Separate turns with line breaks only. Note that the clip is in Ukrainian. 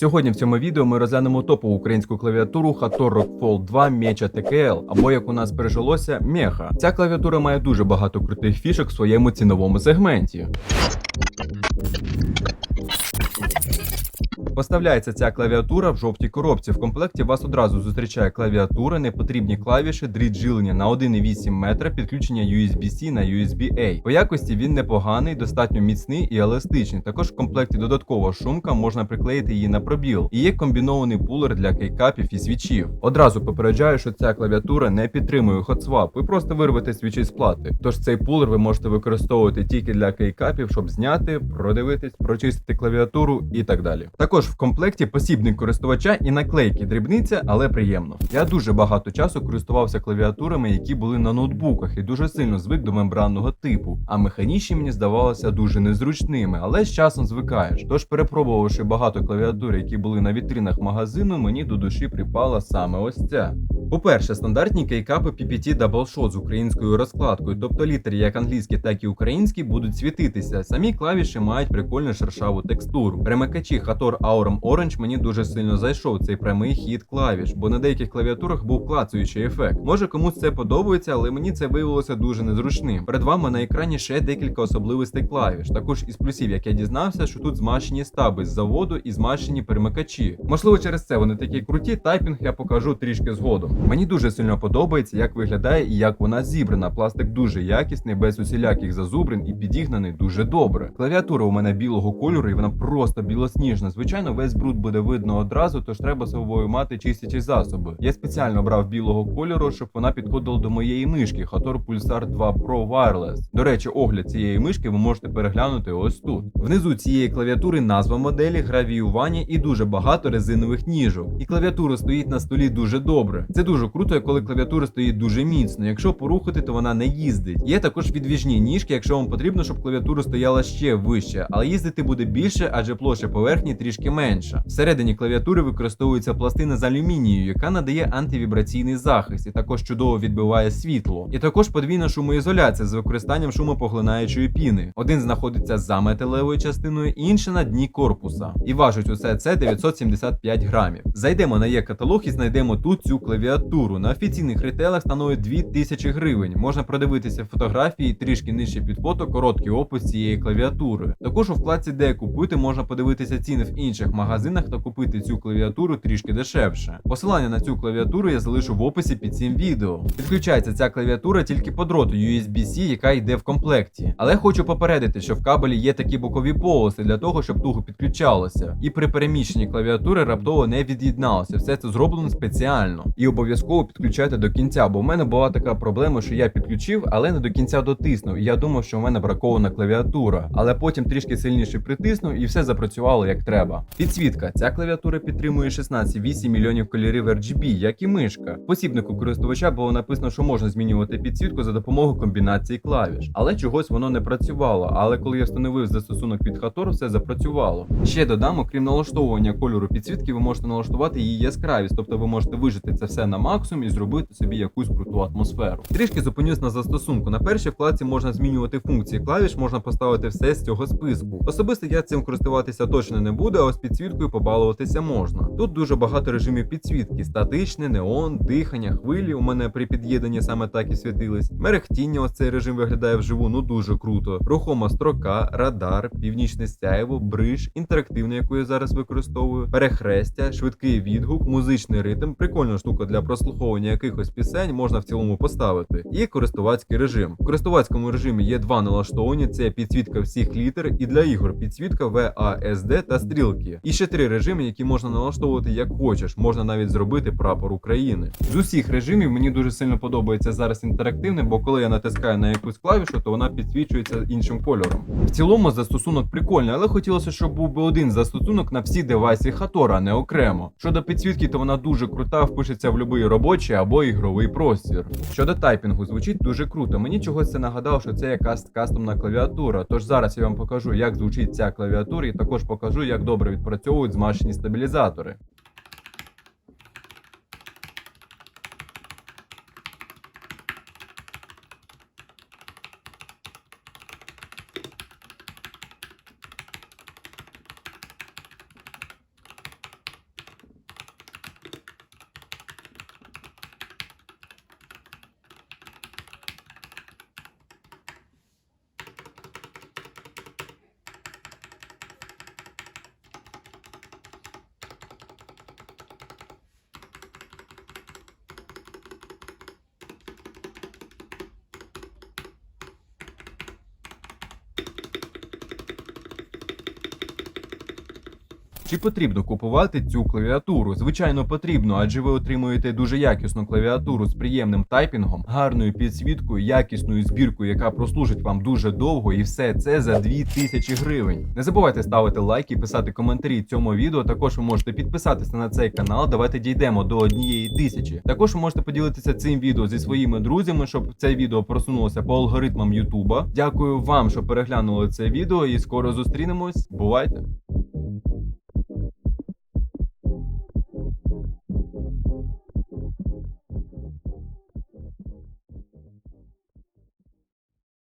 Сьогодні в цьому відео ми розглянемо топову українську клавіатуру Hator Rockfall 2 Mecha TKL, або як у нас пережилося Mecha. Ця клавіатура має дуже багато крутих фішок в своєму ціновому сегменті. Поставляється ця клавіатура в жовтій коробці. В комплекті вас одразу зустрічає клавіатура, непотрібні клавіші, дріт жилення на 1,8 метра, підключення USB-C на USB-A. По якості він непоганий, достатньо міцний і еластичний. Також в комплекті додаткова шумка, можна приклеїти її на пробіл. І є комбінований пулер для кейкапів і свічів. Одразу попереджаю, що ця клавіатура не підтримує хотсвап. Ви просто вирвете свічі з плати. Тож цей пулер ви можете використовувати тільки для кейкапів, щоб зняти, продивитись, прочистити клавіатуру і так далі. Також в комплекті посібник користувача і наклейки дрібниця, але приємно. Я дуже багато часу користувався клавіатурами, які були на ноутбуках, і дуже сильно звик до мембранного типу. А механічні мені здавалося дуже незручними, але з часом звикаєш. Тож, перепробувавши багато клавіатур, які були на вітринах магазину, мені до душі припала саме ось ця. По-перше, стандартні кейкапи PPT Double Shot з українською розкладкою, тобто літери як англійські, так і українські будуть світитися. Самі клавіші мають прикольну шершаву текстуру. Перемикачі Hator Aurum Orange мені дуже сильно зайшов цей прямий хід клавіш, бо на деяких клавіатурах був клацаючий ефект. Може комусь це подобається, але мені це виявилося дуже незручним. Перед вами на екрані ще декілька особливостей клавіш. Також із плюсів, як я дізнався, що тут змащені стаби з заводу і змащені перемикачі. Можливо, через це вони такі круті. Тайпінг я покажу трішки згодом. Мені дуже сильно подобається, як виглядає і як вона зібрана. Пластик дуже якісний, без усіляких зазубрин і підігнаний дуже добре. Клавіатура у мене білого кольору, і вона просто білосніжна. Звичайно, весь бруд буде видно одразу, тож треба собою мати чистячі засоби. Я спеціально брав білого кольору, щоб вона підходила до моєї мишки Hator Pulsar 2 Pro Wireless. До речі, огляд цієї мишки ви можете переглянути ось тут. Внизу цієї клавіатури назва моделі, гравіювання і дуже багато резинових ніжок. І клавіатура стоїть на столі дуже добре. Це дуже круто, коли клавіатура стоїть дуже міцно. Якщо порухати, то вона не їздить. Є також відвіжні ніжки, якщо вам потрібно, щоб клавіатура стояла ще вище, але їздити буде більше, адже площа поверхні трішки менша. Всередині клавіатури використовується пластина з алюмінію, яка надає антивібраційний захист, і також чудово відбиває світло. І також подвійна шумоізоляція з використанням шумопоглинаючої піни. Один знаходиться за металевою частиною, інший на дні корпуса. І важить усе це 975 грамів. Зайдемо на є каталог і знайдемо тут цю клавіатуру. На офіційних ритейлах становить 2000 гривень. Можна продивитися фотографії трішки нижче під фото, короткий опис цієї клавіатури. Також у вкладці, де купити, можна подивитися ціни в інших магазинах та купити цю клавіатуру трішки дешевше. Посилання на цю клавіатуру я залишу в описі під цим відео. Підключається ця клавіатура тільки по дроту USB-C, яка йде в комплекті. Але хочу попередити, що в кабелі є такі бокові полоси для того, щоб туго підключалося. І при переміщенні клавіатури раптово не від'єдналося. Все це зроблено спеціально. І обов'язково підключайте до кінця, бо в мене була така проблема, що я підключив, але не до кінця дотиснув. І я думав, що в мене бракована клавіатура. Але потім трішки сильніше притиснув і все запрацювало як треба. Підсвітка. Ця клавіатура підтримує 16,8 мільйонів кольорів RGB, як і мишка. Посібнику користувача було написано, що можна змінювати підсвітку за допомогою комбінації клавіш, але чогось воно не працювало. Але коли я встановив застосунок від Hator, все запрацювало. Ще додам, окрім налаштовування кольору підсвітки, ви можете налаштувати її яскравість, тобто ви можете вижити це все на максимум і зробити собі якусь круту атмосферу. Трішки зупинюсь на застосунку. На першій вкладці можна змінювати функції клавіш, можна поставити все з цього списку. Особисто я цим користуватися точно не буду, а ось підсвіткою побалуватися можна. Тут дуже багато режимів підсвітки: статичне, неон, дихання, хвилі. У мене при під'єднанні саме так і світились. Мерехтіння, ось цей режим виглядає вживу, ну дуже круто. Рухома строка, радар, північне сяйво, бриж, інтерактивне, яку я зараз використовую, перехрестя, швидкий відгук, музичний ритм. Прикольна штука для прослуховування якихось пісень можна в цілому поставити. І користувацький режим. В користувацькому режимі є два налаштовані: це підсвітка всіх літер, і для ігор підсвітка VASD та стрілки. І ще три режими, які можна налаштовувати як хочеш. Можна навіть зробити прапор України. З усіх режимів мені дуже сильно подобається зараз інтерактивне, бо коли я натискаю на якусь клавішу, то вона підсвічується іншим кольором. В цілому застосунок прикольний, але хотілося, щоб був би один застосунок на всі девайси Hator, а не окремо. Щодо підсвітки, то вона дуже крута, впишеться в будь-який робочий або ігровий простір. Щодо тайпінгу, звучить дуже круто. Мені чогось це нагадало, що це якась кастомна клавіатура. Тож зараз я вам покажу, як звучить ця клавіатура, і також покажу, як добре відпрацьовують змащені стабілізатори. Чи потрібно купувати цю клавіатуру? Звичайно, потрібно, адже ви отримуєте дуже якісну клавіатуру з приємним тайпінгом, гарною підсвіткою, якісною збіркою, яка прослужить вам дуже довго, і все це за 2000 гривень. Не забувайте ставити лайки, писати коментарі цьому відео. Також ви можете підписатися на цей канал. Давайте дійдемо до однієї тисячі. Також ви можете поділитися цим відео зі своїми друзями, щоб це відео просунулося по алгоритмам Ютуба. Дякую вам, що переглянули це відео, і скоро зустрінемось. Бувайте!